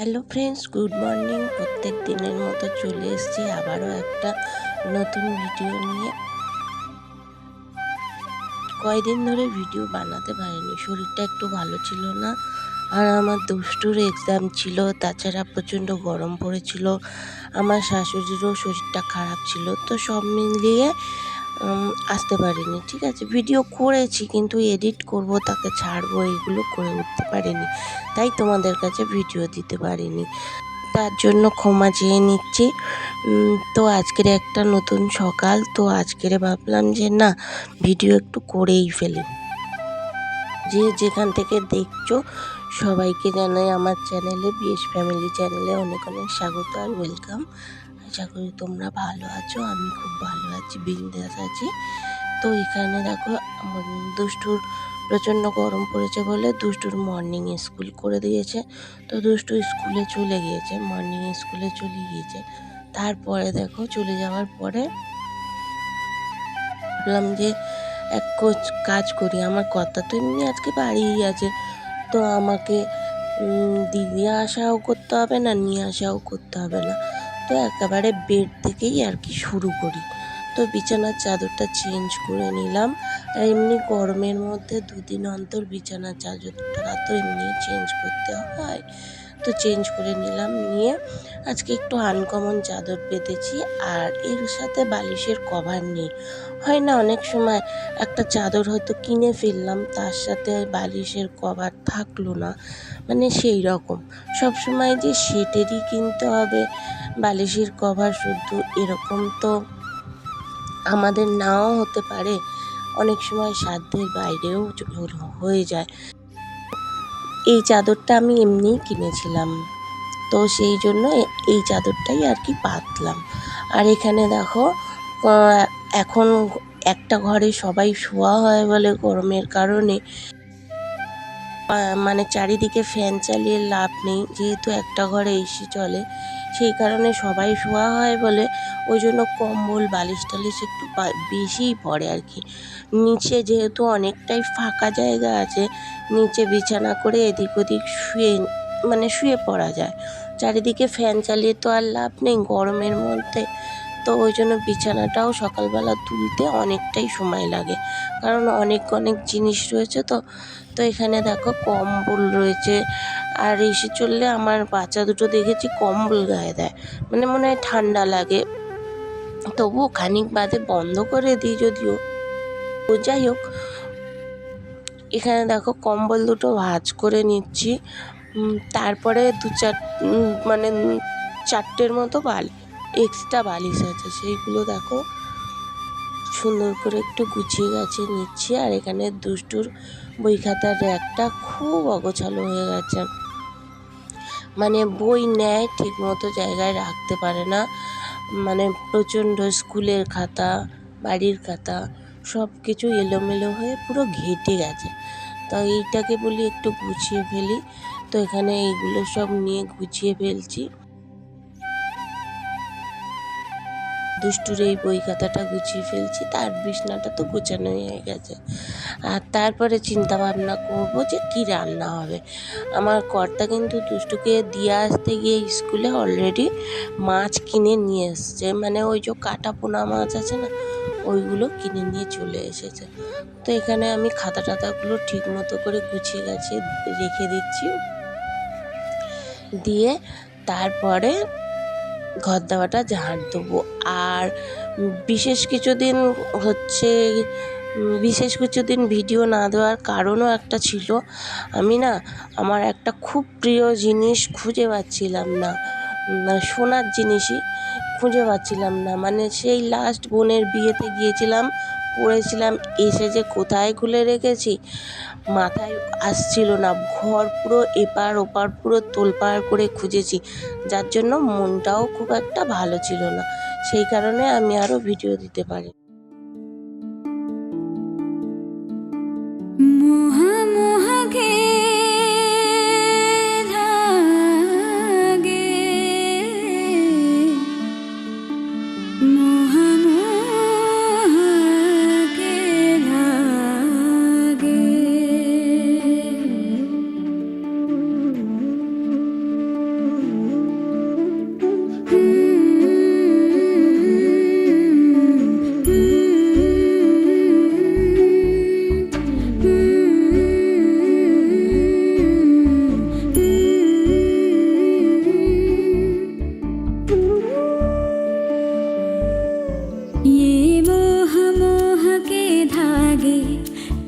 Hello friends, good morning. প্রত্যেক দিনের মতো চলে এসেছি আবারও একটা নতুন ভিডিও নিয়ে। কয়দিন ধরে ভিডিও বানাতে পারিনি, শরীরটা একটু ভালো ছিল না। আর আমার দুষ্টুর এক্সাম ছিল, তাছাড়া প্রচণ্ড গরম পড়েছিল। আমার শাশুড়িরও শরীরটা খারাপ ছিল, তো সব মিলিয়ে আসতে পারিনি, ঠিক আছে? ভিডিও করেছি কিন্তু এডিট করব, তাকে ছাড়বো এগুলো করে উঠতে পারিনি, তাই তোমাদের কাছে ভিডিও দিতে পারিনি। তার জন্য ক্ষমা চেয়ে নিচ্ছি। তো আজকের একটা নতুন সকাল, তো আজকের ভাবলাম যে না ভিডিও একটু করেই ফেলি। যে যেখান থেকে দেখছ, সবাইকে জানাই আমার চ্যানেলে বিএস ফ্যামিলি চ্যানেলে অনেক অনেক স্বাগত আর ওয়েলকাম আশা করি তোমরা ভালো আছো, আমি খুব ভালো আছি, বিন্দাস আছি। তো এখানে দেখো দুষ্টুর প্রচণ্ড গরম পড়েছে বলে দুষ্টুর মর্নিং স্কুল করে দিয়েছে। তো দুষ্টু স্কুলে চলে গিয়েছে মর্নিং স্কুলে চলে গিয়েছে। তারপরে দেখো, চলে যাওয়ার পরে ভাবলাম যে এক কোচ- কাজ করি, আমার কথা তো এমনি আজকে বাড়িই আছে। তো আমাকে দিদি আসাও করতে হবে না, নিয়ে আসাও করতে হবে না। তো একেবারে বেড থেকেই আর কি শুরু করি। তো বিছানার চাদরটা চেঞ্জ করে নিলাম। আর এমনি গরমের মধ্যে দুদিন অন্তর বিছানার চাদরটা তো এমনি চেঞ্জ করতে হয়। তো চেঞ্জ করে নিলাম, নিয়ে আজকে একটু আনকমন চাদর পেতেছি আর এর সাথে বালিশের কভার নেই। হয় না, অনেক সময় একটা চাদর হয়তো কিনে ফেললাম, তার সাথে বালিশের কভার থাকল না মানে সেই রকম। সব সময় যে সেটেরই কিনতে হবে, বালিশের কভার শুধু এরকম তো আমাদের নাও হতে পারে, অনেক সময় সাধ্যের বাইরেও হয়ে যায়। এই চাদরটা আমি এমনিই কিনেছিলাম। তো সেই জন্য এই চাদরটাই আর কি পাতলাম আর এখানে দেখো এখন একটা ঘরে সবাই শোয়া হয় বলে গরমের কারণে। মানে চারিদিকে ফ্যান চালিয়ে লাভ নেই। যেহেতু একটা ঘরে এসি চলে, সেই কারণে সবাই শোয়া হয় বলে ওই জন্য কম্বল, বালিশ টালিশ একটু বেশিই পড়ে আর কি। নিচে যেহেতু অনেকটাই ফাঁকা জায়গা আছে, নিচে বিছানা করে এদিক ওদিক শুয়ে মানে শুয়ে পড়া যায়। চারিদিকে ফ্যান চালিয়ে তো আর লাভ নেই, গরমের মধ্যে তো ওই জন্য বিছানাটাও সকালবেলা তুলতে অনেকটাই সময় লাগে। কারণ অনেক অনেক জিনিস রয়েছে তো তো এখানে দেখো কম্বল রয়েছে। আর এসে চললে আমার বাচ্চা দুটো দেখেছি কম্বল গায়ে দেয়। মানে মনে হয় ঠান্ডা লাগে। তবুও খানিক বাদে বন্ধ করে দিই যদিও। তো যাই হোক, এখানে দেখো কম্বল দুটো ভাঁজ করে নিচ্ছি। তারপরে দু চার মানে চারটের মতো বাল এক্সট্রা বালিশ আছে। সেইগুলো দেখো, সুন্দর করে একটু গুছিয়ে গাছিয়ে নিচ্ছি। আর এখানে দুষ্টুর বই খাতার র্যাকটা খুব অগোছালো হয়ে গেছে। মানে বই নেয় ঠিক মতো জায়গায় রাখতে পারে না। মানে প্রচণ্ড স্কুলের খাতা, বাড়ির খাতা সব কিছু এলোমেলো হয়ে পুরো ঘেটে গেছে। তো এইটাকে বলি একটু গুছিয়ে ফেলি। তো এখানে এইগুলো সব নিয়ে গুছিয়ে ফেলছি। দুষ্টুর এই বই খাতাটা গুছিয়ে ফেলছি, তার বিছনাটা তো গোছানো হয়ে গেছে। আর তারপরে চিন্তা ভাবনা করব যে কী রান্না হবে। আমার কর্তা কিন্তু দুষ্টুকে দিয়ে আসতে গিয়ে স্কুলে অলরেডি মাছ কিনে নিয়ে এসছে। মানে ওই যে কাটা পোনা মাছ আছে না, ওইগুলো কিনে নিয়ে চলে এসেছে। তো এখানে আমি খাতা টাতাগুলো ঠিক মতো করে গুছিয়ে গাছিয়ে রেখে দিচ্ছি। দিয়ে তারপরে ঘর দেওয়াটা ঝাঁট দেবো। আর বিশেষ কিছুদিন হচ্ছে বিশেষ কিছুদিন ভিডিও না দেওয়ার কারণও একটা ছিল। আমি না আমার একটা খুব প্রিয় জিনিস খুঁজে পাচ্ছিলাম না। উম, সোনার জিনিসই খুঁজে পাচ্ছিলাম না। মানে সেই লাস্ট বোনের বিয়েতে গিয়েছিলাম পড়েছিলাম, এসে যে কোথায় খুলে রেখেছি মাথায় আসছিল না। ঘর পুরো এপার ওপার পুরো তোলপাড় করে খুঁজেছি, যার জন্য মনটাও খুব একটা ভালো ছিল না। সেই কারণে আমি আরও ভিডিও দিতে পারি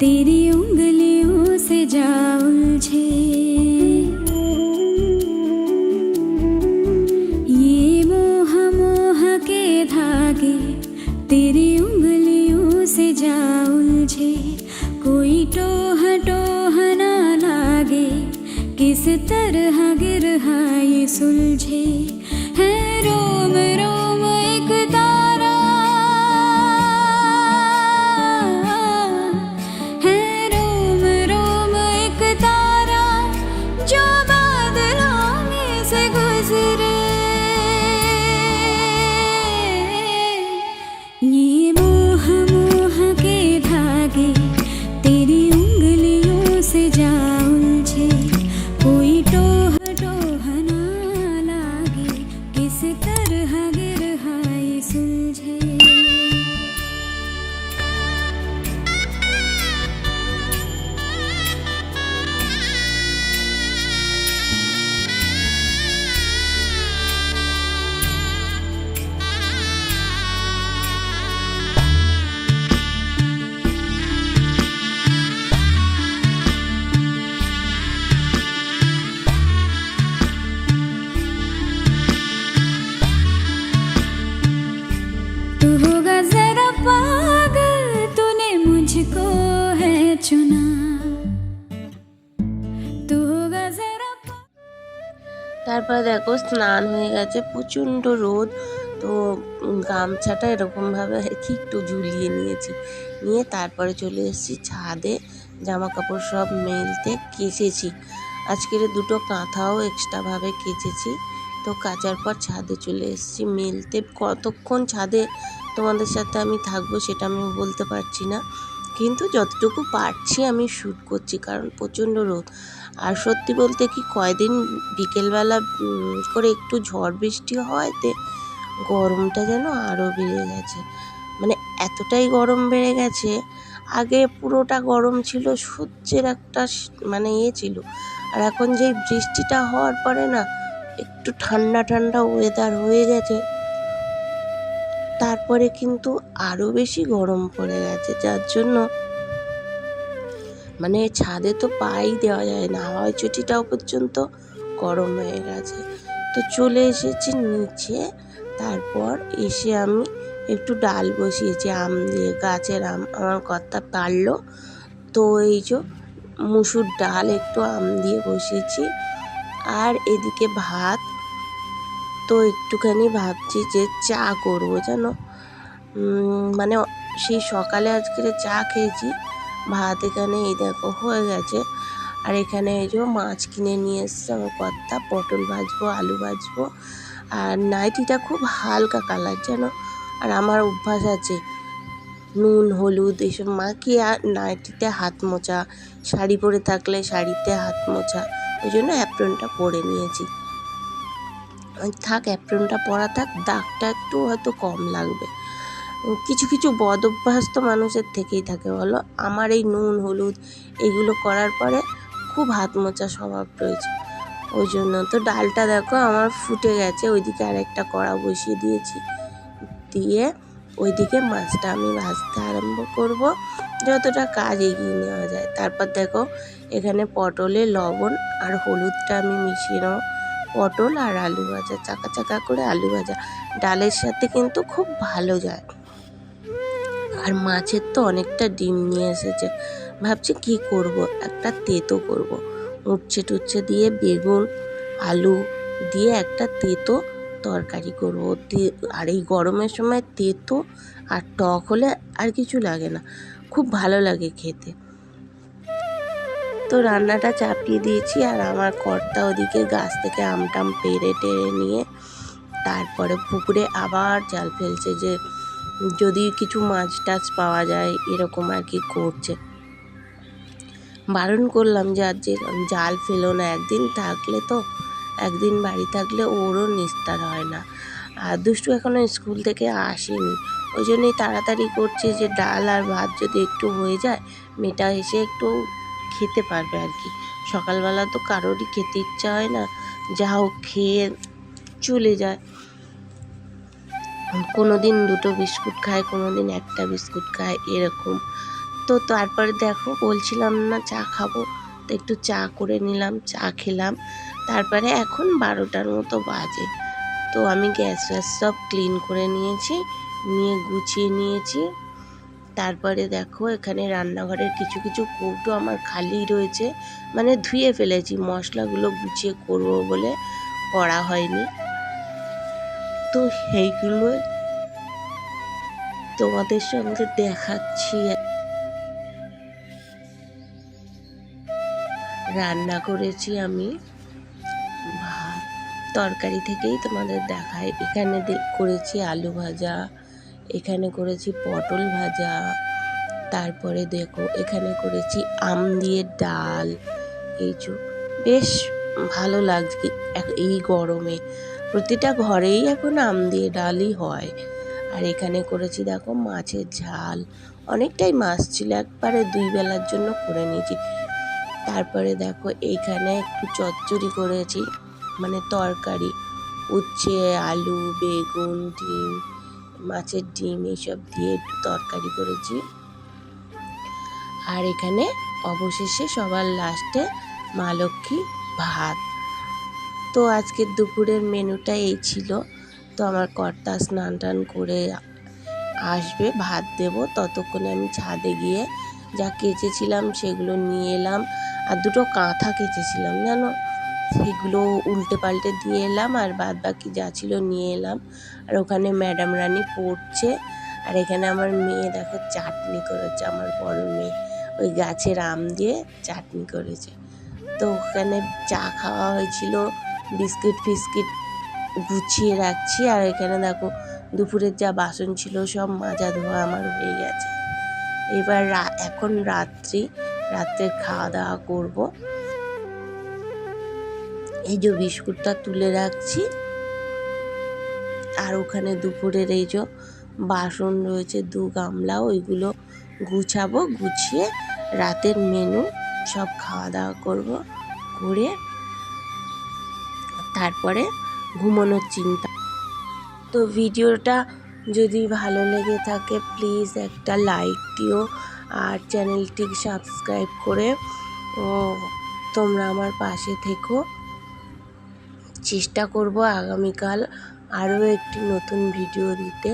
तेरी उंगलियों से जा उलझे ये मोह मोह के धागे तेरी उंगलियों से जा उलझे कोई टोह टोह ना लागे, किस तरह गिर हाँ ये सुलझे। দেখো, স্নান হয়ে গেছে, প্রচণ্ড রোদ। তো গামছাটা এরকমভাবে কি একটু ঝুলিয়ে নিয়েছি। নিয়ে তারপরে চলে এসেছি ছাদে জামা কাপড় সব মেলতে কেচেছি। আজকের দুটো কাঁথাও এক্সট্রাভাবে কেচেছি। তো কাচার পর ছাদে চলে এসেছি মেলতে। কতক্ষণ ছাদে তোমাদের সাথে আমি থাকব সেটা আমি বলতে পারছি না। কিন্তু যতটুকু পারছি আমি শ্যুট করছি, কারণ প্রচণ্ড রোদ। আর সত্যি বলতে কি, কয়দিন বিকেলবেলা করে একটু ঝড় বৃষ্টি হওয়াতে গরমটা যেন আরও বেড়ে গেছে। মানে এতটাই গরম বেড়ে গেছে, আগে পুরোটা গরম ছিল, সূর্যের একটা মানে ইয়ে ছিল। আর এখন যে বৃষ্টিটা হওয়ার পরে না, একটু ঠান্ডা ঠান্ডা ওয়েদার হয়ে গেছে। তারপরে কিন্তু আরও বেশি গরম পড়ে গেছে, যার জন্য মানে ছাদে তো পাই দেওয়া যায় না হাওয়াই চটিটাও পর্যন্ত গরম হয়ে গেছে। তো চলে এসেছি নিচে, তারপর এসে আমি একটু ডাল বসিয়েছি, আম দিয়ে, গাছের আম, আমার কর্তা পারল। তো এই যে মুসুর ডাল, একটু আম দিয়ে বসিয়েছি। আর এদিকে ভাত তো একটুখানি ভাবছি যে চা করব, জানো? মানে সেই সকালে আজকের চা খেয়েছি, ভাত এখানে এই দেখো হয়ে গেছে। আর এখানে এই যে মাছ কিনে নিয়ে এসছে আমার কর্তা, পটল ভাজবো, আলু ভাজবো। আর নাইটিটা খুব হালকা কালার যেন আর আমার অভ্যাস আছে, নুন, হলুদ এইসব মাখিয়ে আর নাইটিতে হাত মোছা। শাড়ি পরে থাকলে শাড়িতে হাত মোছা। ওই জন্য অ্যাপ্রনটা পরে নিয়েছি। থাক অ্যাপ্রনটা পরা থাক, দাগটা একটু হয়তো কম লাগবে। কিছু কিছু বদ অভ্যাস তো মানুষের থেকেই থাকে বলো। আমার এই নুন, হলুদ এগুলো করার পরে খুব হাত মোচা স্বভাব রয়েছে। ওই জন্য তো ডালটা দেখো আমার ফুটে গেছে, ওইদিকে আরেকটা কড়া বসিয়ে দিয়েছি। দিয়ে ওইদিকে মাছটা আমি ভাজতে আরম্ভ করব। যতটা কাজ এগিয়ে নেওয়া যায়। তারপর দেখো, এখানে পটলে লবণ আর হলুদটা আমি মিশিয়ে নেব। পটল আর আলু ভাজা, চাকা চাকা করে আলু ভাজা। ডালের সাথে কিন্তু খুব ভালো যায়। আর মাছের তো অনেকটা ডিম নিয়ে এসেছে। ভাবছি কি করব? একটা তেতো করব। উচ্ছে টুচ্ছে দিয়ে বেগুন, আলু দিয়ে একটা তেতো তরকারি করব। আর এই গরমের সময় তেতো আর টক হলে আর কিছু লাগে না। খুব ভালো লাগে খেতে। তো রান্নাটা চাপিয়ে দিয়েছি আর আমার কর্তা ওদিকে গাছ থেকে আম টাম পেড়ে টেড়ে নিয়ে তারপরে পুকুরে আবার জাল ফেলছে যে যদি কিছু মাছ টাছ পাওয়া যায় এরকম আর কি করছে। বারণ করলাম যে আর যে জাল ফেলো না, একদিন থাকলে তো, একদিন বাড়ি থাকলে ওরও নিস্তার হয় না। আর দুষ্টু এখনও স্কুল থেকে আসেনি। ওই জন্যই তাড়াতাড়ি করছে যে ডাল আর ভাত যদি একটু হয়ে যায়, মেয়েটা এসে একটু খেতে পারবে আর কি। সকালবেলা তো কারোরই খেতে ইচ্ছা হয় না, যা হোক খেয়ে চলে যায়। কোনো দিন দুটো বিস্কুট খায় কোনো দিন একটা বিস্কুট খায়, এরকম। তো তারপরে দেখো, বলছিলাম না চা খাব, তো একটু চা করে নিলাম, চা খেলাম। তারপরে এখন বারোটার মতো বাজে। তো আমি গ্যাস ফ্যাস সব ক্লিন করে নিয়েছি, নিয়ে গুছিয়ে নিয়েছি। তারপরে দেখো এখানে রান্নাঘরের কিছু কিছু কৌটো আমার খালি রয়েছে। মানে ধুয়ে ফেলেছি, মশলাগুলো গুছিয়ে করব বলে করা হয়নি। তো সেইগুলো তোমাদের সঙ্গে দেখাচ্ছি। রান্না করেছি আমি। ভাত, তরকারি থেকেই তোমাদের দেখাই এখানে করেছি আলু ভাজা। এখানে করেছি পটল ভাজা, তারপরে দেখো এখানে করেছি আম দিয়ে ডাল, এই বেশ ভালো লাগছে এই গরমে। প্রতিটা ঘরেই এখন আম দিয়ে ডালই হয়। আর এখানে করেছি দেখো মাছের ঝাল, অনেকটাই মাছ ছিল, একবারে দুই বেলার জন্য করে নিয়েছি। তারপরে দেখো এইখানে একটু চচ্চড়ি করেছি মানে তরকারি, উচ্ছে, আলু, বেগুন, ডিম মাছের ডিম এইসব দিয়ে একটু তরকারি করেছি। আর এখানে অবশেষে সবার লাস্টে মা লক্ষ্মী ভাত। তো আজকের দুপুরের মেনুটা এই ছিল। তো আমার কর্তা স্নান টান করে আসবে, ভাত দেব। ততক্ষণে আমি ছাদে গিয়ে যা কেচেছিলাম সেগুলো নিয়ে এলাম। আর দুটো কাঁথা কেচেছিলাম, জানো? সেগুলো উল্টে পাল্টে দিয়ে এলাম আর বাদ বাকি যা ছিল নিয়ে এলাম। আর ওখানে ম্যাডাম রানী পড়ছে আর এখানে আমার মেয়ে দেখো চাটনি করেছে, আমার বড় মেয়ে। ওই গাছের আম দিয়ে চাটনি করেছে। তো ওখানে চা খাওয়া হয়েছিল, বিস্কিট ফিস্কিট গুছিয়ে রাখছি। আর এখানে দেখো দুপুরের যা বাসন ছিল সব মাজা ধোয়া আমার হয়ে গেছে। এবার এখন রাত্রি, রাত্রে খাওয়া দাওয়া করব। এই যে বিস্কুটটা তুলে রাখছি। আর ওখানে দুপুরের এই যে বাসন রয়েছে দু গামলা ওইগুলো গুছাবো গুছিয়ে রাতের মেনু সব খাওয়া দাওয়া করব করে তারপরে ঘুমানোর চিন্তা। তো ভিডিওটা যদি ভালো লেগে থাকে প্লিজ একটা লাইক দিও আর চ্যানেলটি সাবস্ক্রাইব করে ও, তোমরা আমার পাশে থেকো। চেষ্টা করব আগামীকাল আরও একটি নতুন ভিডিও দিতে।